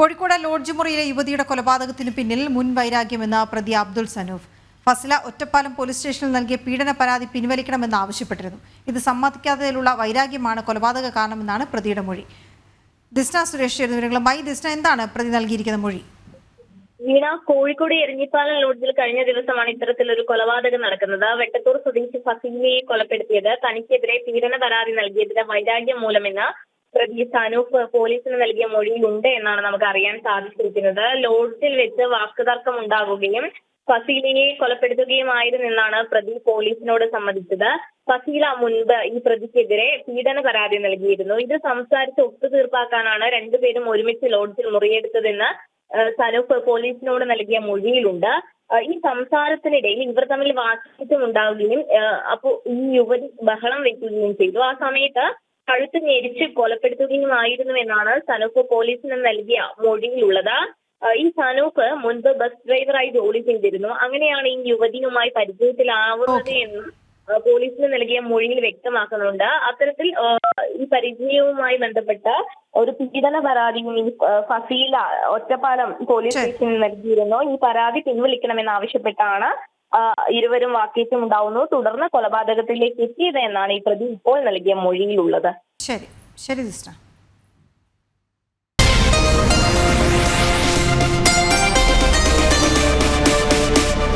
Kozhikode lodge മുറിയിലെ യുവതിയുടെ കൊലപാതകത്തിന് പിന്നിൽ മുൻ വൈരാഗ്യമെന്ന പ്രതി അബ്ദുൾ സനൂഫ്. ഫസല ഒറ്റപ്പാലം പോലീസ് സ്റ്റേഷനിൽ നൽകിയ പീഡന പരാതി പിൻവലിക്കണമെന്ന് ആവശ്യപ്പെട്ടിരുന്നു. ഇത് സമ്മതിക്കാത്തതിലുള്ള വൈരാഗ്യമാണ് കൊലപാതക കാരണമെന്നാണ് പ്രതിയുടെ മൊഴി. ദിസ്ന സുരേഷ് വിവരങ്ങളുമായി ദിസ്ന എന്താണ് പ്രതി നൽകിയിരിക്കുന്ന മൊഴി? വീണ കോഴിക്കോട് എരഞ്ഞിപ്പാലം ലോഡ്ജിൽ കഴിഞ്ഞ ദിവസമാണ് ഇത്തരത്തിലൊരു കൊലപാതകം നടക്കുന്നത്. വെട്ടത്തൂർ സ്വദേശി ഫസീലിയെ കൊലപ്പെടുത്തിയത്. തനിക്കെതിരെ പീഡന പരാതി നൽകിയതിന്റെ വൈരാഗ്യം മൂലമെന്ന് പ്രതി സനൂപ് പോലീസിന് നൽകിയ മൊഴിയിലുണ്ട് എന്നാണ് നമുക്ക് അറിയാൻ സാധിച്ചിരിക്കുന്നത്. ലോഡ്ജിൽ വെച്ച് വാക്കുതർക്കം ഉണ്ടാകുകയും ഫസീലയെ കൊലപ്പെടുത്തുകയുമായിരുന്നെന്നാണ് പ്രതി പോലീസിനോട് സമ്മതിച്ചത്. ഫസീല മുൻപ് ഈ പ്രതിക്കെതിരെ പീഡന പരാതി നൽകിയിരുന്നു. ഇത് സംസാരിച്ച് ഒത്തുതീർപ്പാക്കാനാണ് രണ്ടുപേരും ഒരുമിച്ച് ലോഡ്ജിൽ മുറിയെടുത്തതെന്ന് സനൂപ് പോലീസിനോട് നൽകിയ മൊഴിയിലുണ്ട്. ഈ സംസാരത്തിനിടയിൽ ഇവർ തമ്മിൽ വാക്യത്വം ഉണ്ടാവുകയും ഏഹ് അപ്പോ ഈ യുവതി ബഹളം വെക്കുകയും ചെയ്തു. ആ സമയത്ത് കഴുത്ത് ഞെരിച്ച് കൊലപ്പെടുത്തുകയുമായിരുന്നു എന്നാണ് സനൂഫ് പോലീസിന് നൽകിയ മൊഴിയിലുള്ളത്. ഈ സനൂഫ് മുൻപ് ബസ് ഡ്രൈവറായി ജോലി ചെയ്തിരുന്നു. അങ്ങനെയാണ് ഈ യുവതിയുമായി പരിചയത്തിലാവുന്നത് എന്നും പോലീസിന് നൽകിയ മൊഴിയിൽ വ്യക്തമാക്കുന്നുണ്ട്. അത്തരത്തിൽ ഈ പരിചയവുമായി ബന്ധപ്പെട്ട ഒരു പീഡന പരാതിയും ഈ ഫസീല ഒറ്റപ്പാലം പോലീസ് സ്റ്റേഷനിൽ നൽകിയിരുന്നു. ഈ പരാതി പിൻവലിക്കണമെന്ന് ആവശ്യപ്പെട്ടാണ് ഇരുവരും വാക്കേറ്റം ഉണ്ടാവുന്നു. തുടർന്ന് കൊലപാതകത്തിലേക്ക് എത്തിയത് എന്നാണ് ഈ പ്രതി ഇപ്പോൾ നൽകിയ മൊഴിയിലുള്ളത്. ശരി. ശരി ദിസ്ന